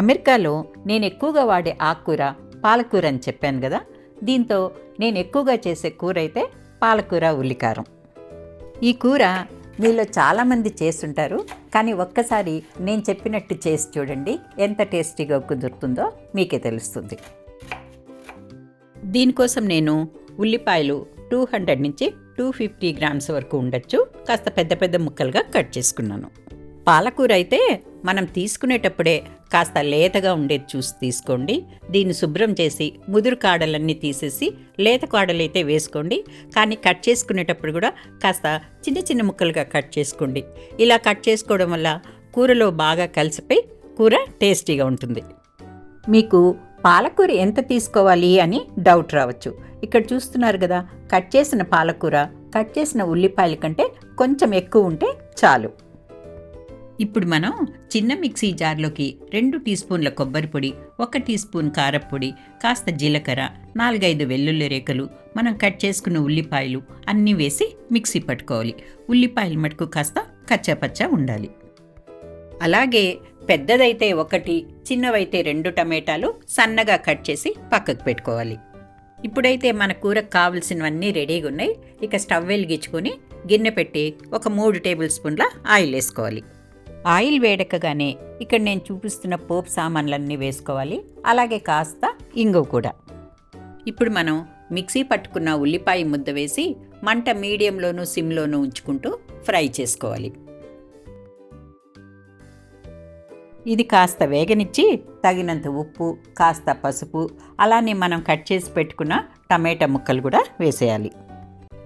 అమెరికాలో నేను ఎక్కువగా వాడే ఆకుకూర పాలకూర అని చెప్పాను కదా. దీంతో నేను ఎక్కువగా చేసే కూర అయితే పాలకూర ఉల్లికారం. ఈ కూర మీలో చాలామంది చేస్తుంటారు కానీ ఒక్కసారి నేను చెప్పినట్టు చేసి చూడండి ఎంత టేస్టీగా కుదురుతుందో మీకే తెలుస్తుంది. దీనికోసం నేను ఉల్లిపాయలు టూ హండ్రెడ్ నుంచి టూ ఫిఫ్టీ గ్రామ్స్ వరకు ఉండొచ్చు కాస్త పెద్ద పెద్ద ముక్కలుగా కట్ చేసుకున్నాను. పాలకూర అయితే మనం తీసుకునేటప్పుడే కాస్త లేతగా ఉండేది చూసి తీసుకోండి. దీన్ని శుభ్రం చేసి ముదురు కాడలన్నీ తీసేసి లేత కాడలైతే వేసుకోండి. కానీ కట్ చేసుకునేటప్పుడు కూడా కాస్త చిన్న చిన్న ముక్కలుగా కట్ చేసుకోండి. ఇలా కట్ చేసుకోవడం వల్ల కూరలో బాగా కలిసిపోయి కూర టేస్టీగా ఉంటుంది. మీకు పాలకూర ఎంత తీసుకోవాలి అని డౌట్ రావచ్చు. ఇక్కడ చూస్తున్నారు కదా కట్ చేసిన పాలకూర కట్ చేసిన ఉల్లిపాయల కంటే కొంచెం ఎక్కువ ఉంటే చాలు. ఇప్పుడు మనం చిన్న మిక్సీ జార్లోకి రెండు టీ స్పూన్ల కొబ్బరి పొడి ఒక టీ స్పూన్ కారపొడి కాస్త జీలకర్ర నాలుగైదు వెల్లుల్లి రేఖలు మనం కట్ చేసుకున్న ఉల్లిపాయలు అన్నీ వేసి మిక్సీ పట్టుకోవాలి. ఉల్లిపాయలు మటుకు కాస్త కచ్చాపచ్చా ఉండాలి. అలాగే పెద్దదైతే ఒకటి చిన్నవైతే రెండు టమాటాలు సన్నగా కట్ చేసి పక్కకు పెట్టుకోవాలి. ఇప్పుడైతే మన కూరకు కావలసినవన్నీ రెడీగా ఉన్నాయి. ఇక స్టవ్ వెలిగించుకొని గిన్నె పెట్టి ఒక మూడు టేబుల్ స్పూన్ల ఆయిల్ వేసుకోవాలి. ఆయిల్ వేడెక్కగానే ఇక్కడ నేను చూపిస్తున్న పోపు సామాన్లన్నీ వేసుకోవాలి. అలాగే కాస్త ఇంగువ కూడా. ఇప్పుడు మనం మిక్సీ పట్టుకున్న ఉల్లిపాయ ముద్ద వేసి మంట మీడియంలోనూ సిమ్లోనూ ఉంచుకుంటూ ఫ్రై చేసుకోవాలి. ఇది కాస్త వేగనిచ్చి తగినంత ఉప్పు కాస్త పసుపు అలానే మనం కట్ చేసి పెట్టుకున్న టమాటా ముక్కలు కూడా వేసేయాలి.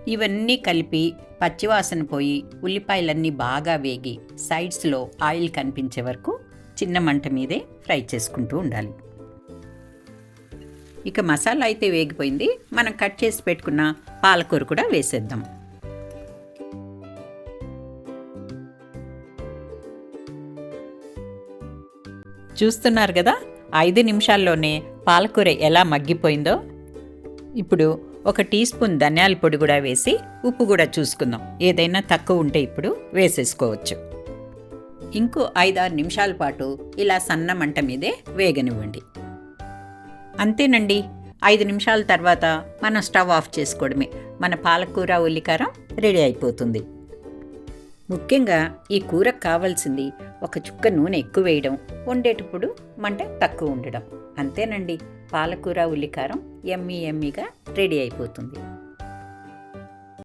ఇవన్నీ కలిపి పచ్చివాసన పోయి ఉల్లిపాయలన్నీ బాగా వేగి సైడ్స్లో ఆయిల్ కనిపించే వరకు చిన్న మంట మీదే ఫ్రై చేసుకుంటూ ఉండాలి. ఇక మసాలా అయితే వేగిపోయింది. మనం కట్ చేసి పెట్టుకున్న పాలకూర కూడా వేసేద్దాం. చూస్తున్నారు కదా? ఐదు నిమిషాల్లోనే పాలకూర ఎలా మగ్గిపోయిందో. ఇప్పుడు ఒక టీ స్పూన్ ధనియాల పొడి కూడా వేసి ఉప్పు కూడా చూసుకుందాం. ఏదైనా తక్కువ ఉంటే ఇప్పుడు వేసేసుకోవచ్చు. ఇంకో ఐదారు నిమిషాల పాటు ఇలా సన్న మంట మీదే వేగనివ్వండి. అంతేనండి. ఐదు నిమిషాల తర్వాత మనం స్టవ్ ఆఫ్ చేసుకోవడమే. మన పాలకూర ఉల్లికారం రెడీ అయిపోతుంది. ముఖ్యంగా ఈ కూరకు కావాల్సింది ఒక చుక్క నూనె ఎక్కువ వేయడం వండేటప్పుడు మంట తక్కువ ఉండడం. అంతేనండి. పాలకూర ఉల్లికారం ఎమ్మీ ఎమ్మీగా రెడీ అయిపోతుంది.